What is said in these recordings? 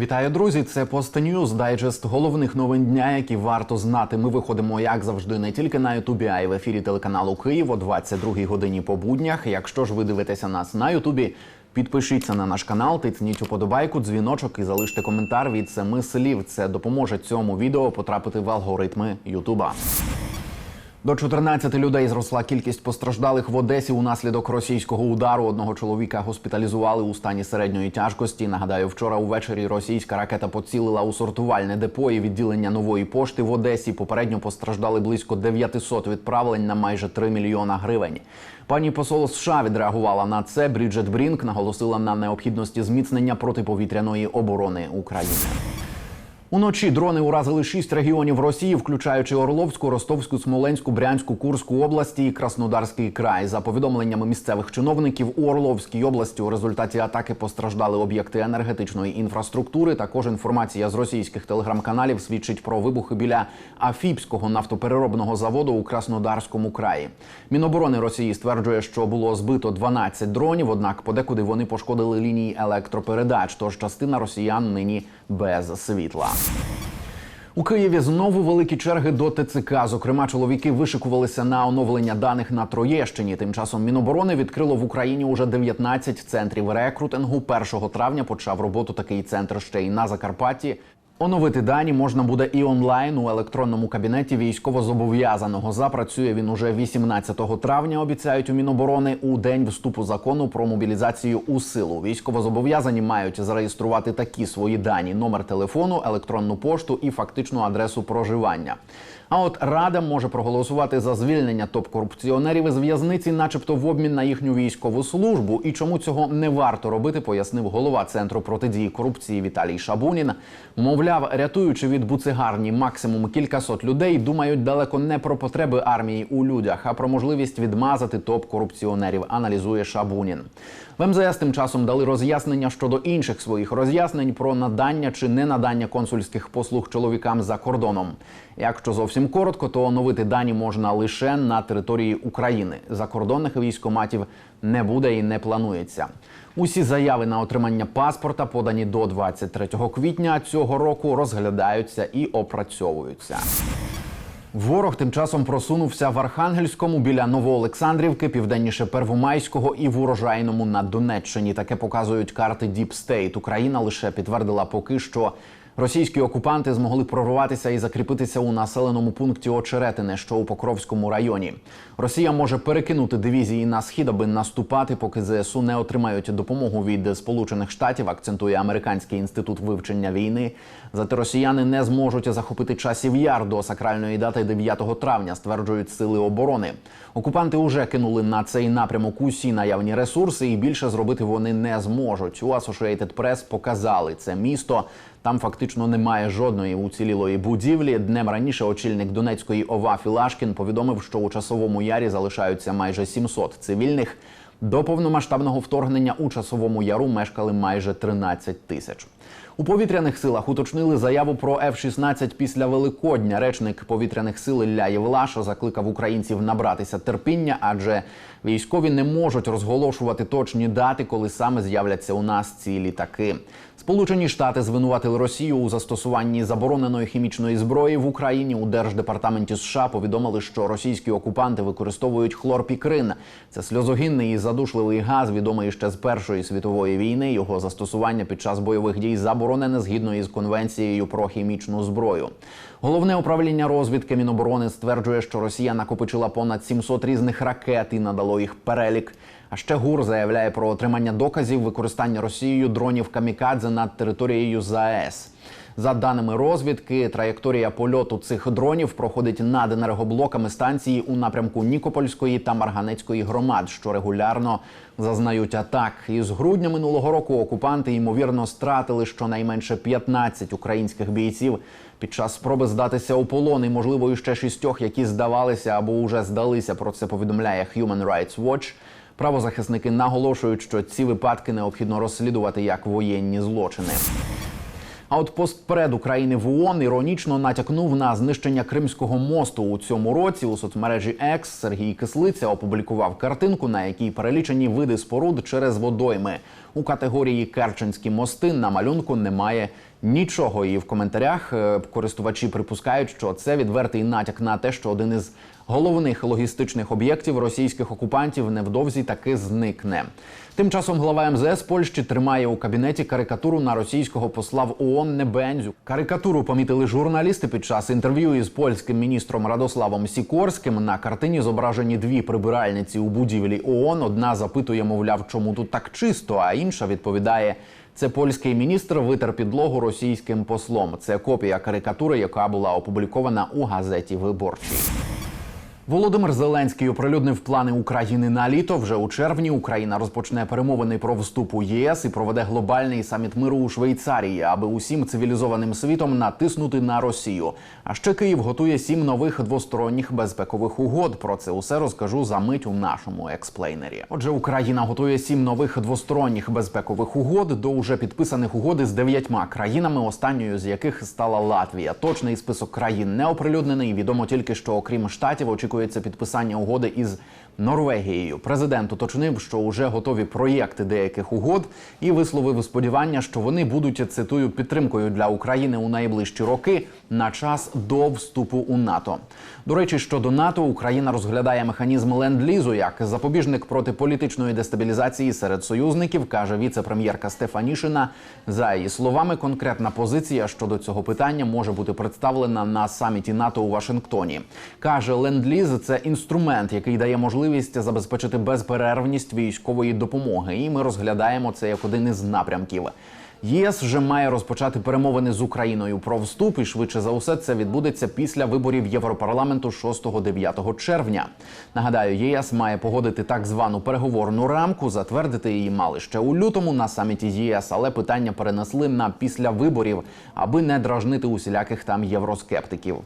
Вітаю, друзі! Це Постньюз, дайджест головних новин дня, які варто знати. Ми виходимо, як завжди, не тільки на Ютубі, а й в ефірі телеканалу Київ о 22-й годині по буднях. Якщо ж ви дивитеся нас на Ютубі, підпишіться на наш канал, тисніть уподобайку, дзвіночок і залиште коментар від семи слів. Це допоможе цьому відео потрапити в алгоритми Ютуба. До 14 людей зросла кількість постраждалих в Одесі унаслідок російського удару. Одного чоловіка госпіталізували у стані середньої тяжкості. Нагадаю, вчора увечері російська ракета поцілила у сортувальне депо і відділення нової пошти в Одесі. Попередньо постраждали близько 900 відправлень на майже 3 мільйона гривень. Пані посол США відреагувала на це. Бріджет Брінк наголосила на необхідності зміцнення протиповітряної оборони України. Уночі дрони уразили шість регіонів Росії, включаючи Орловську, Ростовську, Смоленську, Брянську, Курську області і Краснодарський край. За повідомленнями місцевих чиновників, у Орловській області у результаті атаки постраждали об'єкти енергетичної інфраструктури. Також інформація з російських телеграм-каналів свідчить про вибухи біля Афіпського нафтопереробного заводу у Краснодарському краї. Міноборони Росії стверджує, що було збито 12 дронів однак подекуди вони пошкодили лінії електропередач. Тож частина росіян нині без світла. У Києві знову великі черги до ТЦК. Зокрема, чоловіки вишикувалися на оновлення даних на Троєщині. Тим часом Міноборони відкрило в Україні уже 19 центрів рекрутингу. 1 травня почав роботу такий центр ще й на Закарпатті. Оновити дані можна буде і онлайн у електронному кабінеті військовозобов'язаного. Запрацює він уже 18 травня. Обіцяють у Міноборони у день вступу закону про мобілізацію у силу. Військовозобов'язані мають зареєструвати такі свої дані: номер телефону, електронну пошту і фактичну адресу проживання. А от рада може проголосувати за звільнення топ-корупціонерів із в'язниці, начебто в обмін на їхню військову службу. І чому цього не варто робити, пояснив голова центру протидії корупції Віталій Шабунін. Мовляв, рятуючи від буцегарні максимум кількасот людей, думають далеко не про потреби армії у людях, а про можливість відмазати топ-корупціонерів. Аналізує Шабунін. В МЗС тим часом дали роз'яснення щодо інших своїх роз'яснень про надання чи не надання консульських послуг чоловікам за кордоном. Якщо зовсім коротко, то оновити дані можна лише на території України. Закордонних військоматів не буде і не планується. Усі заяви на отримання паспорта, подані до 23 квітня цього року, розглядаються і опрацьовуються. Ворог тим часом просунувся в Архангельському біля Новоолександрівки, південніше Первомайського і в урожайному на Донеччині. Таке показують карти Діп Стейт. Україна лише підтвердила поки що. Російські окупанти змогли прорватися і закріпитися у населеному пункті Очеретине, що у Покровському районі. Росія може перекинути дивізії на схід, аби наступати, поки ЗСУ не отримають допомогу від Сполучених Штатів. Акцентує американський інститут вивчення війни. Зате росіяни не зможуть захопити часів яр до сакральної дати 9 травня, стверджують сили оборони. Окупанти вже кинули на цей напрямок усі наявні ресурси, і більше зробити вони не зможуть. У Associated Press показали це місто. Там фактично немає жодної уцілілої будівлі. Днем раніше очільник Донецької ОВА Філашкін повідомив, що у часовому ярі залишаються майже 700 цивільних. До повномасштабного вторгнення у часовому яру мешкали майже 13 тисяч. У повітряних силах уточнили заяву про F-16 після Великодня. Речник повітряних сил Ілля Євлашо закликав українців набратися терпіння, адже військові не можуть розголошувати точні дати, коли саме з'являться у нас ці літаки. Сполучені Штати звинуватили Росію у застосуванні забороненої хімічної зброї в Україні. У держдепартаменті США повідомили, що російські окупанти використовують хлорпікрин. Це сльозогінний і задушливий газ, відомий ще з Першої світової війни. Його застосування під час бойових дій заборонене згідно із конвенцією про хімічну зброю. Головне управління розвідки Міноборони стверджує, що Росія накопичила понад 700 різних ракет і надало їх перелік. А ще ГУР заявляє про отримання доказів використання Росією дронів камікадзе над територією ЗАЕС. За даними розвідки, траєкторія польоту цих дронів проходить над енергоблоками станції у напрямку Нікопольської та Марганецької громад, що регулярно зазнають атак. Із грудня минулого року окупанти ймовірно стратили щонайменше 15 українських бійців під час спроби здатися у полон, і можливо і ще шістьох, які здавалися або уже здалися. Про це повідомляє Human Rights Watch. Правозахисники наголошують, що ці випадки необхідно розслідувати як воєнні злочини. А от постпред України в ООН іронічно натякнув на знищення Кримського мосту у цьому році. У соцмережі X Сергій Кислиця опублікував картинку, на якій перелічені види споруд через водойми. У категорії Керченські мости на малюнку немає нічого. І в коментарях е, користувачі припускають, що це відвертий натяк на те, що один із головних логістичних об'єктів російських окупантів невдовзі таки зникне. Тим часом глава МЗС Польщі тримає у кабінеті карикатуру на російського посла в ООН Небензю. Карикатуру помітили журналісти під час інтерв'ю із польським міністром Радославом Сікорським. На картині зображені дві прибиральниці у будівлі ООН. Одна запитує, мовляв, чому тут так чисто, а інша відповідає. Це польський міністр витер підлогу російським послом. Це копія карикатури, яка була опублікована у газеті Виборчий. Володимир Зеленський оприлюднив плани України на літо. Вже у червні Україна розпочне перемовини про вступ у ЄС і проведе глобальний саміт миру у Швейцарії, аби усім цивілізованим світом натиснути на Росію. А ще Київ готує сім нових двосторонніх безпекових угод. Про це усе розкажу за мить у нашому експлейнері. Отже, Україна готує сім нових двосторонніх безпекових угод до уже підписаних угод з дев'ятьма країнами, останньою з яких стала Латвія. Точний список країн не оприлюднений. Відомо тільки, що окрім штатів очікується підписання угоди із Норвегією. Президент уточнив, що вже готові проєкти деяких угод, і висловив сподівання, що вони будуть цитую підтримкою для України у найближчі роки на час до вступу у НАТО. До речі, щодо НАТО Україна розглядає механізм ленд-лізу як запобіжник проти політичної дестабілізації серед союзників, каже віце-прем'єрка Стефанішина. За її словами, конкретна позиція щодо цього питання може бути представлена на саміті НАТО у Вашингтоні. каже ленд-ліз – це інструмент, який дає можливість забезпечити безперервність військової допомоги. І ми розглядаємо це як один із напрямків. ЄС вже має розпочати перемовини з Україною про вступ, і швидше за усе це відбудеться після виборів Європарламенту 6-9 червня. Нагадаю, ЄС має погодити так звану переговорну рамку. Затвердити її мали ще у лютому на саміті ЄС, але питання перенесли на після виборів, аби не дражнити усіляких там євроскептиків.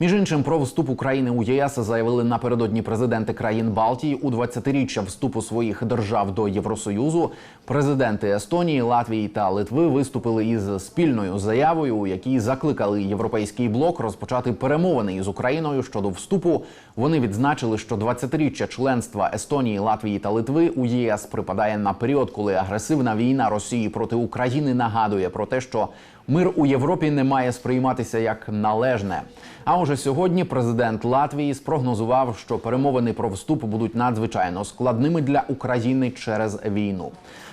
Між іншим, про вступ України у єС заявили напередодні президенти країн Балтії у 20-річчя вступу своїх держав до Євросоюзу. Президенти Естонії, Латвії та Литви виступили із спільною заявою, у якій закликали європейський блок розпочати перемовини із Україною щодо вступу. Вони відзначили, що 20-річчя членства Естонії, Латвії та Литви у ЄС припадає на період, коли агресивна війна Росії проти України нагадує про те, що мир у Європі не має сприйматися як належне. А уже сьогодні президент Латвії спрогнозував, що перемовини про вступ будуть надзвичайно складними для України через війну.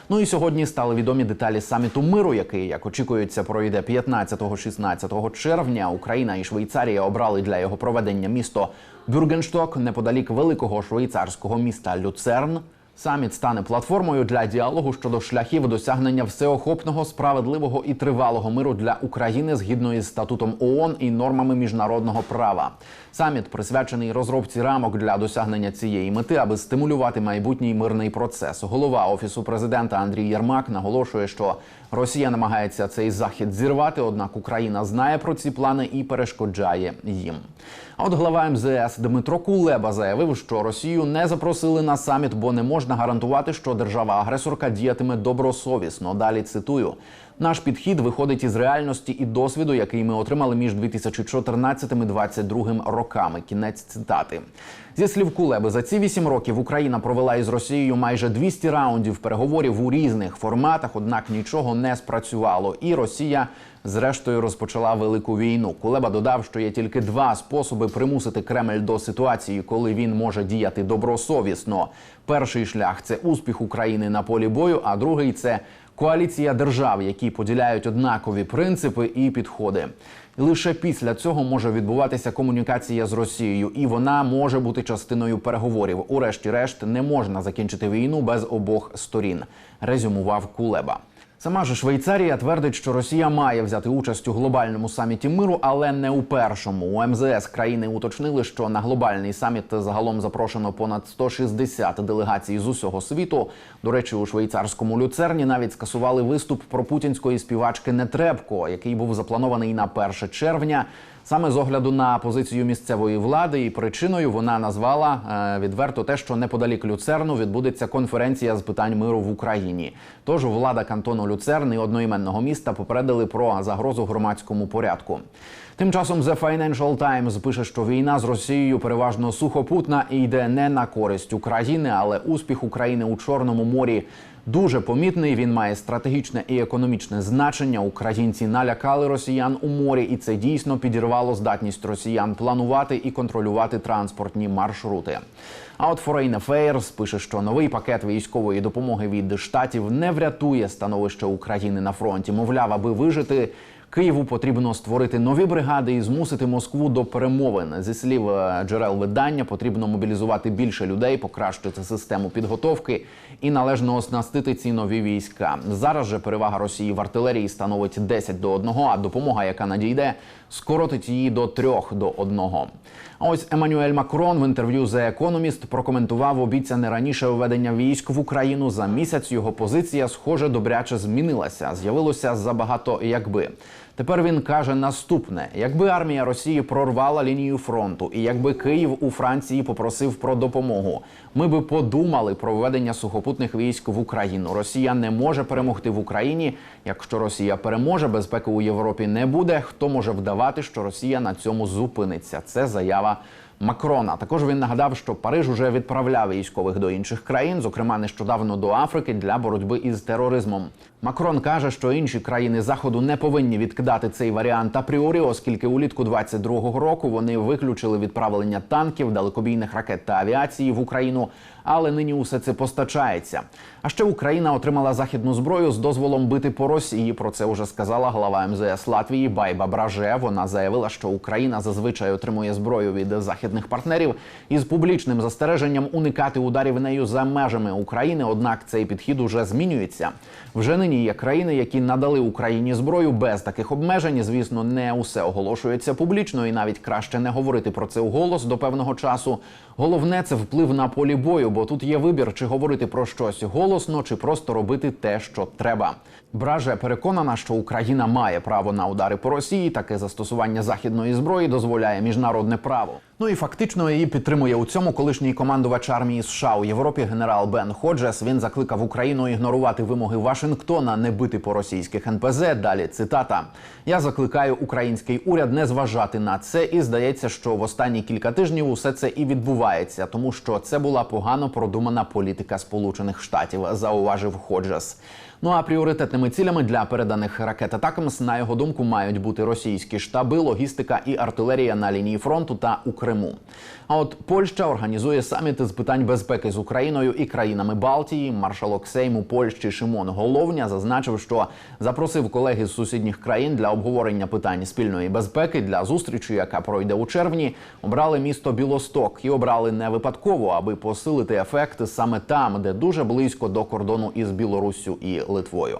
Ну і сьогодні стали відомі деталі саміту миру, який, як очікується, пройде 15-16 червня. Україна і Швейцарія обрали для його проведення місто Бюргеншток неподалік великого швейцарського міста Люцерн. Саміт стане платформою для діалогу щодо шляхів досягнення всеохопного, справедливого і тривалого миру для України згідно із статутом ООН і нормами міжнародного права. Саміт присвячений розробці рамок для досягнення цієї мети, аби стимулювати майбутній мирний процес. Голова офісу президента Андрій Єрмак наголошує, що Росія намагається цей захід зірвати однак Україна знає про ці плани і перешкоджає їм. А от глава МЗС Дмитро Кулеба заявив, що Росію не запросили на саміт, бо не можна гарантувати, що держава-агресорка діятиме добросовісно. Далі цитую. Наш підхід виходить із реальності і досвіду, який ми отримали між 2014 і 2022 роками. Кінець цитати. Зі слів Кулеби, за ці вісім років Україна провела із Росією майже 200 раундів переговорів у різних форматах, однак нічого не спрацювало. І Росія, зрештою, розпочала велику війну. Кулеба додав, що є тільки два способи примусити Кремль до ситуації, коли він може діяти добросовісно. Перший шлях це успіх України на полі бою, а другий це коаліція держав, які поділяють однакові принципи і підходи. Лише після цього може відбуватися комунікація з Росією, і вона може бути частиною переговорів. Урешті-решт не можна закінчити війну без обох сторін, резюмував Кулеба. Сама ж Швейцарія твердить, що Росія має взяти участь у глобальному саміті миру, але не у першому. У МЗС країни уточнили, що на глобальний саміт загалом запрошено понад 160 делегацій з усього світу. До речі, у швейцарському люцерні навіть скасували виступ про путінської співачки Нетребко, який був запланований на 1 червня. Саме з огляду на позицію місцевої влади і причиною вона назвала е, відверто те, що неподалік Люцерну відбудеться конференція з питань миру в Україні. Тож влада кантону Люцерн і одноіменного міста попередили про загрозу громадському порядку. Тим часом The Financial Times пише, що війна з Росією переважно сухопутна і йде не на користь України, але успіх України у Чорному морі дуже помітний. Він має стратегічне і економічне значення. Українці налякали росіян у морі, і це дійсно підірвало здатність росіян планувати і контролювати транспортні маршрути. А от Foreign Affairs пише, що новий пакет військової допомоги від штатів не врятує становище України на фронті. Мовляв, аби вижити. Києву потрібно створити нові бригади і змусити Москву до перемовин. Зі слів е, джерел видання, потрібно мобілізувати більше людей, покращити систему підготовки і належно оснастити ці нові війська. Зараз же перевага Росії в артилерії становить 10 до 1, а допомога, яка надійде, скоротить її до трьох до одного. А ось Еммануель Макрон в інтерв'ю The Economist прокоментував обіцяне раніше введення військ в Україну. За місяць його позиція, схоже, добряче змінилася. З'явилося забагато якби. Тепер він каже наступне: якби армія Росії прорвала лінію фронту, і якби Київ у Франції попросив про допомогу, ми би подумали про введення сухопутних військ в Україну. Росія не може перемогти в Україні. Якщо Росія переможе, безпеки у Європі не буде. Хто може вдавати, що Росія на цьому зупиниться? Це заява. Макрона також він нагадав, що Париж уже відправляв військових до інших країн, зокрема нещодавно до Африки, для боротьби із тероризмом. Макрон каже, що інші країни заходу не повинні відкидати цей варіант апріорі, оскільки улітку 22-го року вони виключили відправлення танків, далекобійних ракет та авіації в Україну. Але нині усе це постачається. А ще Україна отримала західну зброю з дозволом бити по Росії. Про це вже сказала глава МЗС Латвії Байба Браже. Вона заявила, що Україна зазвичай отримує зброю від західних партнерів із публічним застереженням уникати ударів нею за межами України. Однак цей підхід уже змінюється. Вже нині є країни, які надали Україні зброю без таких обмежень. Звісно, не усе оголошується публічно, і навіть краще не говорити про це вголос до певного часу. Головне це вплив на полі бою, бо тут є вибір, чи говорити про щось голосно, чи просто робити те, що треба. Браже переконана, що Україна має право на удари по Росії. Таке застосування західної зброї дозволяє міжнародне право. Ну і фактично її підтримує у цьому колишній командувач армії США у Європі генерал Бен Ходжес. Він закликав Україну ігнорувати вимоги Вашингтона, не бити по російських НПЗ. Далі цитата: Я закликаю український уряд не зважати на це, і здається, що в останні кілька тижнів усе це і відбувається, тому що це була погано продумана політика Сполучених Штатів, зауважив Ходжес. Ну а пріоритетними цілями для переданих ракет Атакамс, на його думку, мають бути російські штаби, логістика і артилерія на лінії фронту та у Криму. А от Польща організує саміти з питань безпеки з Україною і країнами Балтії. Маршалок Сейму Польщі Шимон Головня зазначив, що запросив колеги з сусідніх країн для обговорення питань спільної безпеки для зустрічі, яка пройде у червні. Обрали місто Білосток і обрали не випадково, аби посилити ефект саме там, де дуже близько до кордону із Білоруссю і Литвою.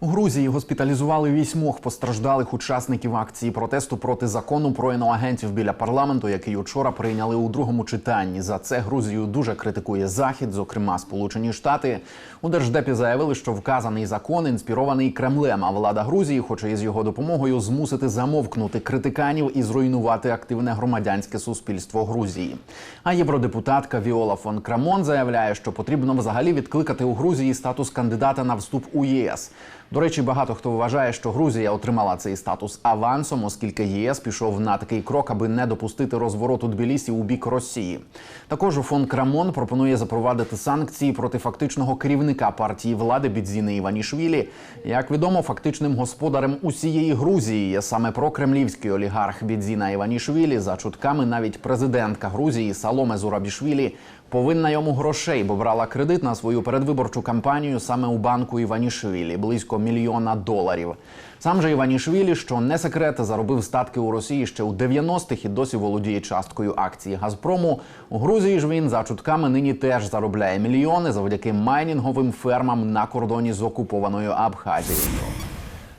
У Грузії госпіталізували вісьмох постраждалих учасників акції протесту проти закону про іноагентів біля парламенту, який учора прийняли у другому читанні. За це Грузію дуже критикує Захід, зокрема Сполучені Штати. У держдепі заявили, що вказаний закон інспірований Кремлем. А влада Грузії хоче із його допомогою змусити замовкнути критиканів і зруйнувати активне громадянське суспільство Грузії. А євродепутатка Віола фон Крамон заявляє, що потрібно взагалі відкликати у Грузії статус кандидата на вступ у ЄС. До речі, багато хто вважає, що Грузія отримала цей статус авансом, оскільки ЄС пішов на такий крок, аби не допустити розвороту Тбілісі у бік Росії. Також фон Крамон пропонує запровадити санкції проти фактичного керівника партії влади Бідзіни Іванішвілі. Як відомо, фактичним господарем усієї Грузії є саме прокремлівський олігарх Бідзіна Іванішвілі. За чутками навіть президентка Грузії Саломе Зурабішвілі повинна йому грошей, бо брала кредит на свою передвиборчу кампанію саме у банку Іванішвілі близько мільйона доларів. Сам же Іванішвілі, що не секрет, заробив статки у Росії ще у 90-х і досі володіє часткою акції Газпрому. У Грузії ж він за чутками нині теж заробляє мільйони завдяки майнінговим фермам на кордоні з окупованою Абхазією.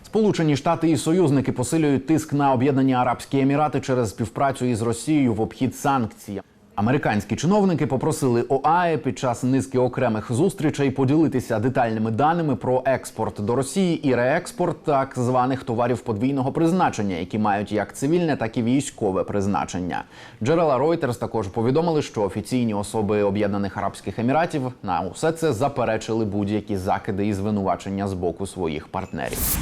Сполучені Штати і союзники посилюють тиск на об'єднані Арабські Емірати через співпрацю із Росією в обхід санкцій. Американські чиновники попросили ОАЕ під час низки окремих зустрічей поділитися детальними даними про експорт до Росії і реекспорт так званих товарів подвійного призначення, які мають як цивільне, так і військове призначення. Джерела Reuters також повідомили, що офіційні особи Об'єднаних Арабських Еміратів на усе це заперечили будь-які закиди і звинувачення з боку своїх партнерів.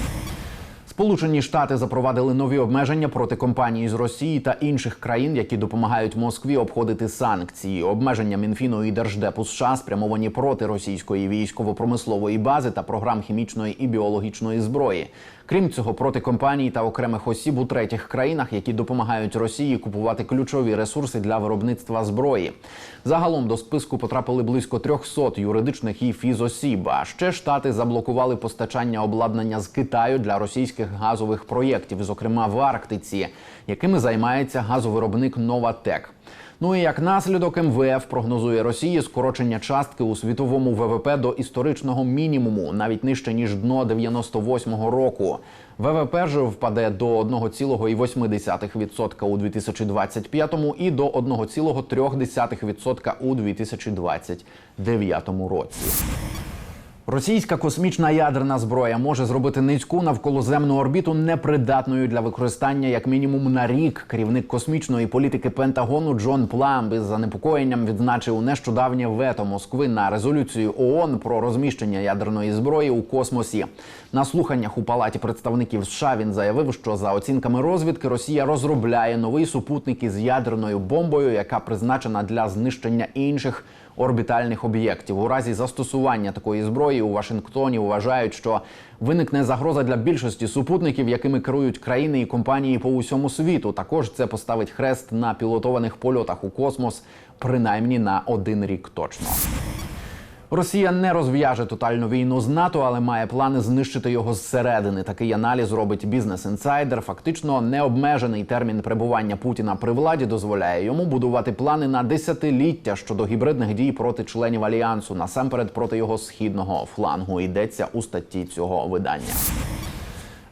Сполучені Штати запровадили нові обмеження проти компаній з Росії та інших країн, які допомагають Москві обходити санкції. Обмеження Мінфіну і Держдепу США спрямовані проти російської військово-промислової бази та програм хімічної і біологічної зброї. Крім цього, проти компаній та окремих осіб у третіх країнах, які допомагають Росії купувати ключові ресурси для виробництва зброї. Загалом до списку потрапили близько 300 юридичних і фізосіб. А ще штати заблокували постачання обладнання з Китаю для російських газових проєктів, зокрема в Арктиці, якими займається газовиробник Новатек. Ну і як наслідок МВФ прогнозує Росії скорочення частки у світовому ВВП до історичного мінімуму, навіть нижче ніж дно 98-го року. ВВП ж впаде до 1,8% у 2025 і до 1,3% у 2029 році. Російська космічна ядерна зброя може зробити низьку навколоземну орбіту непридатною для використання як мінімум на рік. Керівник космічної політики Пентагону Джон Пламб із занепокоєнням відзначив нещодавнє вето Москви на резолюцію ООН про розміщення ядерної зброї у космосі. На слуханнях у палаті представників США він заявив, що за оцінками розвідки Росія розробляє новий супутник із ядерною бомбою, яка призначена для знищення інших орбітальних об'єктів. У разі застосування такої зброї у Вашингтоні вважають, що виникне загроза для більшості супутників, якими керують країни і компанії по усьому світу. Також це поставить хрест на пілотованих польотах у космос, принаймні на один рік точно. Росія не розв'яже тотальну війну з НАТО, але має плани знищити його зсередини. Такий аналіз робить бізнес-інсайдер. Фактично необмежений термін перебування Путіна при владі дозволяє йому будувати плани на десятиліття щодо гібридних дій проти членів альянсу, насамперед проти його східного флангу. Йдеться у статті цього видання.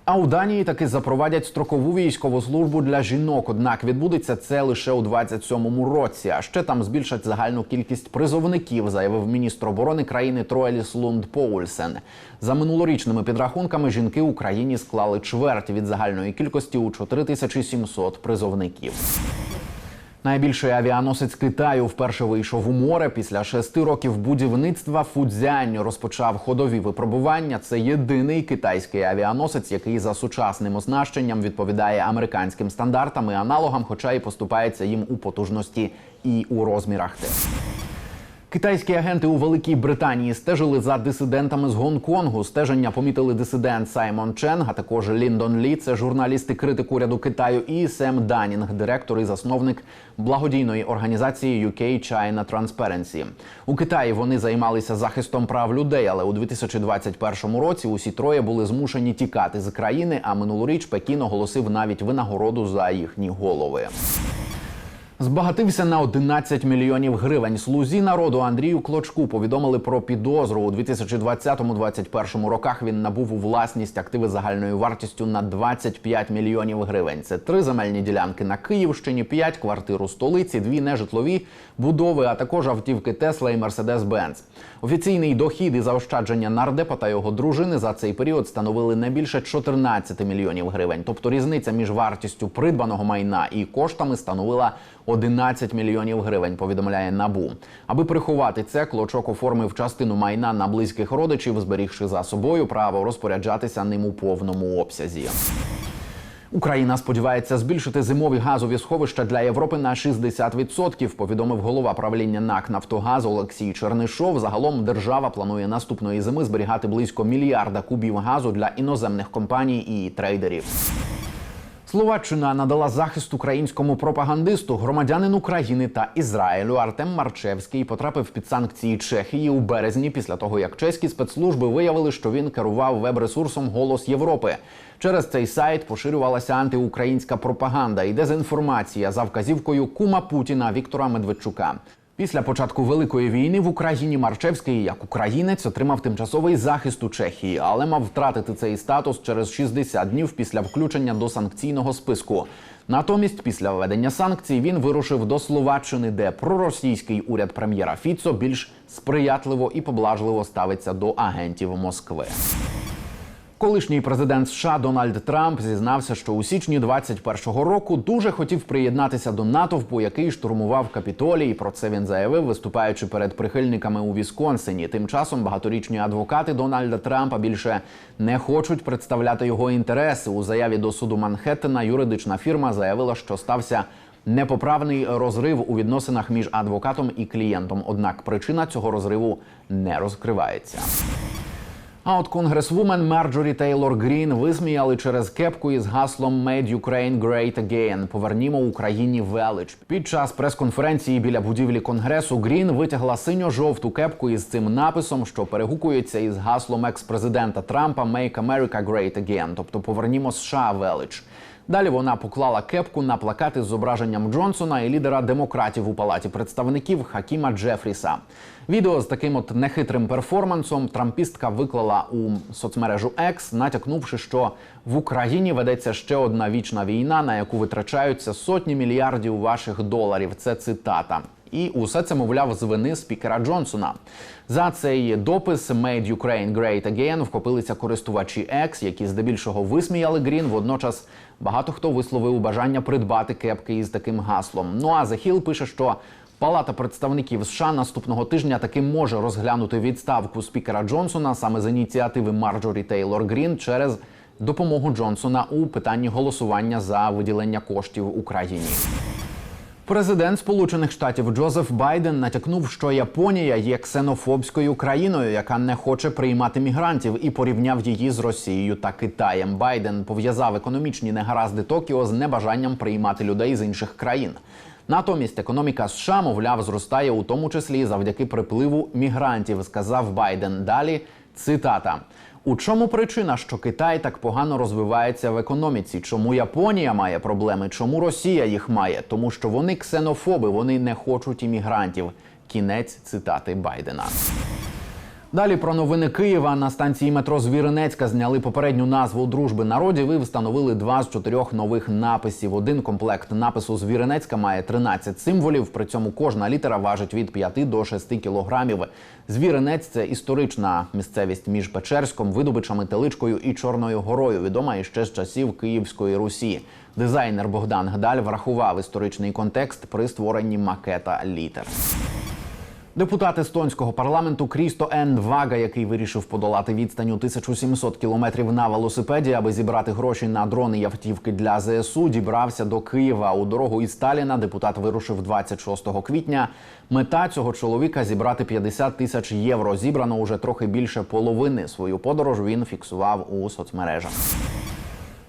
А у Данії таки запровадять строкову військову службу для жінок. Однак відбудеться це лише у 27-му році. А ще там збільшать загальну кількість призовників, заявив міністр оборони країни Троеліс Лунд Поульсен. За минулорічними підрахунками жінки Україні склали чверть від загальної кількості у 4700 призовників. Найбільший авіаносець Китаю вперше вийшов у море після шести років будівництва. Фудзянь розпочав ходові випробування. Це єдиний китайський авіаносець, який за сучасним оснащенням відповідає американським стандартам і аналогам, хоча і поступається їм у потужності і у розмірах. Китайські агенти у Великій Британії стежили за дисидентами з Гонконгу. Стеження помітили дисидент Саймон Ченг, а також Ліндон Лі. Це журналіст і критик уряду Китаю, і Сем Данінг, директор і засновник благодійної організації UK China Transparency. У Китаї вони займалися захистом прав людей, але у 2021 році усі троє були змушені тікати з країни. А минулоріч Пекін оголосив навіть винагороду за їхні голови. Збагатився на 11 мільйонів гривень. Слузі народу Андрію Клочку повідомили про підозру у 2020-2021 роках. Він набув у власність активи загальною вартістю на 25 мільйонів гривень. Це три земельні ділянки на Київщині, п'ять квартир у столиці, дві нежитлові будови, а також автівки Тесла і Мерседес-Бенц. Офіційний дохід і заощадження нардепа та його дружини за цей період становили не більше 14 мільйонів гривень. Тобто різниця між вартістю придбаного майна і коштами становила 11 мільйонів гривень. Повідомляє набу. Аби приховати це, клочок оформив частину майна на близьких родичів, зберігши за собою право розпоряджатися ним у повному обсязі. Україна сподівається збільшити зимові газові сховища для Європи на 60%, повідомив голова правління НАК «Нафтогаз» Олексій Чернишов. Загалом держава планує наступної зими зберігати близько мільярда кубів газу для іноземних компаній і трейдерів. Словаччина надала захист українському пропагандисту, громадянин України та Ізраїлю Артем Марчевський потрапив під санкції Чехії у березні після того, як чеські спецслужби виявили, що він керував веб-ресурсом Голос Європи. Через цей сайт поширювалася антиукраїнська пропаганда і дезінформація за вказівкою кума Путіна Віктора Медведчука. Після початку великої війни в Україні Марчевський, як українець, отримав тимчасовий захист у Чехії, але мав втратити цей статус через 60 днів після включення до санкційного списку. Натомість, після введення санкцій, він вирушив до Словаччини, де проросійський уряд прем'єра Фіцо більш сприятливо і поблажливо ставиться до агентів Москви. Колишній президент США Дональд Трамп зізнався, що у січні 21-го року дуже хотів приєднатися до натовпу, який штурмував Капітолій. Про це він заявив, виступаючи перед прихильниками у Вісконсині. Тим часом багаторічні адвокати Дональда Трампа більше не хочуть представляти його інтереси. У заяві до суду Манхеттена юридична фірма заявила, що стався непоправний розрив у відносинах між адвокатом і клієнтом. Однак причина цього розриву не розкривається. А от конгресвумен Марджорі Тейлор Грін висміяли через кепку із гаслом «Made Ukraine Great Again» Повернімо Україні велич. Під час прес-конференції біля будівлі конгресу Грін витягла синьо-жовту кепку із цим написом, що перегукується із гаслом екс-президента Трампа «Make America Great Again», тобто Повернімо США велич. Далі вона поклала кепку на плакати з зображенням Джонсона і лідера демократів у палаті представників Хакіма Джефріса. Відео з таким от нехитрим перформансом трампістка виклала у соцмережу X, натякнувши, що в Україні ведеться ще одна вічна війна, на яку витрачаються сотні мільярдів ваших доларів. Це цитата. І усе це мовляв з вини спікера Джонсона. За цей допис «Made Ukraine Great Again» вхопилися користувачі X, які здебільшого висміяли Грін. Водночас багато хто висловив бажання придбати кепки із таким гаслом. Ну а Hill пише, що Палата представників США наступного тижня таки може розглянути відставку спікера Джонсона саме з ініціативи Марджорі Тейлор Грін через допомогу Джонсона у питанні голосування за виділення коштів Україні. Президент Сполучених Штатів Джозеф Байден натякнув, що Японія є ксенофобською країною, яка не хоче приймати мігрантів, і порівняв її з Росією та Китаєм. Байден пов'язав економічні негаразди Токіо з небажанням приймати людей з інших країн. Натомість економіка США, мовляв, зростає у тому числі завдяки припливу мігрантів, сказав Байден. Далі цитата. У чому причина, що Китай так погано розвивається в економіці? Чому Японія має проблеми? Чому Росія їх має? Тому що вони ксенофоби, вони не хочуть іммігрантів. Кінець цитати Байдена. Далі про новини Києва на станції метро Звіринецька зняли попередню назву дружби народів і встановили два з чотирьох нових написів. Один комплект напису Звіринецька має 13 символів. При цьому кожна літера важить від 5 до 6 кілограмів. Звіринець це історична місцевість між Печерськом, Видобичами, Теличкою і Чорною горою, відома іще з часів Київської Русі. Дизайнер Богдан Гдаль врахував історичний контекст при створенні макета літер. Депутат естонського парламенту Крісто Ен Вага, який вирішив подолати відстань у 1700 кілометрів на велосипеді, аби зібрати гроші на дрони і автівки для ЗСУ, дібрався до Києва. У дорогу із Сталіна депутат вирушив 26 квітня. Мета цього чоловіка зібрати 50 тисяч євро. Зібрано уже трохи більше половини. Свою подорож він фіксував у соцмережах.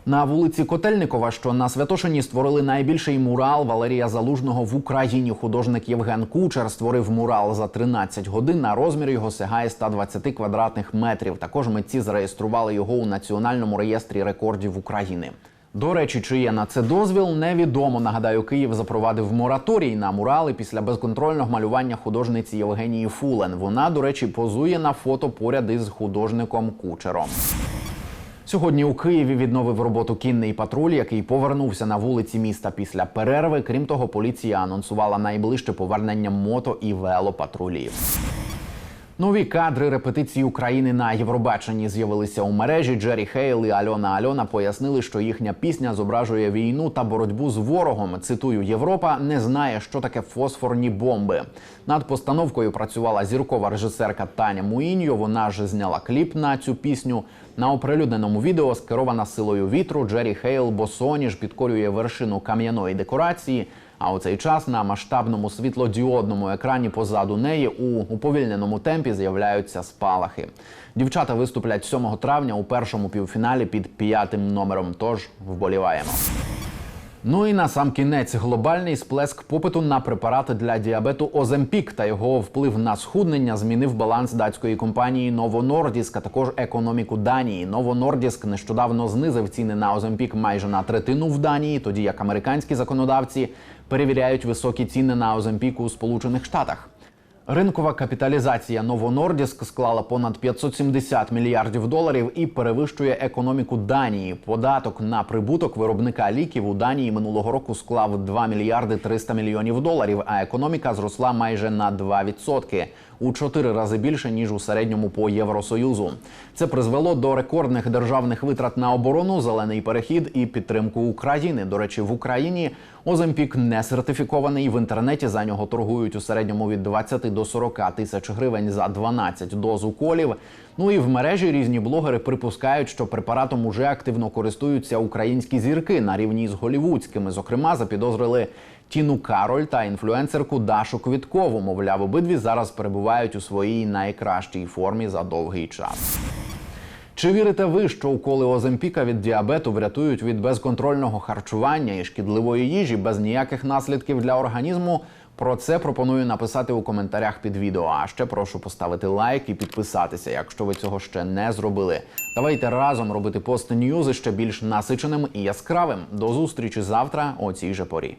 На вулиці Котельникова, що на Святошині створили найбільший мурал Валерія Залужного в Україні. Художник Євген Кучер створив мурал за 13 годин. На розмір його сягає 120 квадратних метрів. Також митці зареєстрували його у національному реєстрі рекордів України. До речі, чи є на це дозвіл, невідомо. Нагадаю, Київ запровадив мораторій на мурали після безконтрольного малювання художниці Євгенії Фулен. Вона, до речі, позує на фото поряд із художником Кучером. Сьогодні у Києві відновив роботу кінний патруль, який повернувся на вулиці міста після перерви. Крім того, поліція анонсувала найближче повернення мото і велопатрулів. Нові кадри репетиції України на Євробаченні з'явилися у мережі. Джері Хейл і Альона Альона пояснили, що їхня пісня зображує війну та боротьбу з ворогом. Цитую: Європа не знає, що таке фосфорні бомби. Над постановкою працювала зіркова режисерка Таня Муіньо. Вона ж зняла кліп на цю пісню. На оприлюдненому відео скерована силою вітру. Джері Хейл босоніж підкорює вершину кам'яної декорації. А у цей час на масштабному світлодіодному екрані позаду неї у уповільненому темпі з'являються спалахи. Дівчата виступлять 7 травня у першому півфіналі під п'ятим номером. Тож вболіваємо. Ну і на сам кінець глобальний сплеск попиту на препарати для діабету Оземпік та його вплив на схуднення змінив баланс датської компанії Новонордіск, а також економіку Данії. Новонордіск нещодавно знизив ціни на Оземпік майже на третину в Данії, тоді як американські законодавці перевіряють високі ціни на Оземпік у Сполучених Штатах. Ринкова капіталізація Новонордіск склала понад 570 мільярдів доларів і перевищує економіку Данії. Податок на прибуток виробника ліків у Данії минулого року склав 2 мільярди 300 мільйонів доларів, а економіка зросла майже на 2%. У чотири рази більше ніж у середньому по Євросоюзу. Це призвело до рекордних державних витрат на оборону, зелений перехід і підтримку України. До речі, в Україні Оземпік не сертифікований. В інтернеті за нього торгують у середньому від 20 до 40 тисяч гривень за 12 доз уколів. Ну і в мережі різні блогери припускають, що препаратом уже активно користуються українські зірки на рівні з голівудськими. Зокрема, запідозрили Тіну Кароль та інфлюенсерку Дашу Квіткову. Мовляв, обидві зараз перебувають у своїй найкращій формі за довгий час. Чи вірите ви, що уколи Оземпіка від діабету врятують від безконтрольного харчування і шкідливої їжі без ніяких наслідків для організму? Про це пропоную написати у коментарях під відео. А ще прошу поставити лайк і підписатися, якщо ви цього ще не зробили. Давайте разом робити пост Ньюзи ще більш насиченим і яскравим. До зустрічі завтра о цій же порі.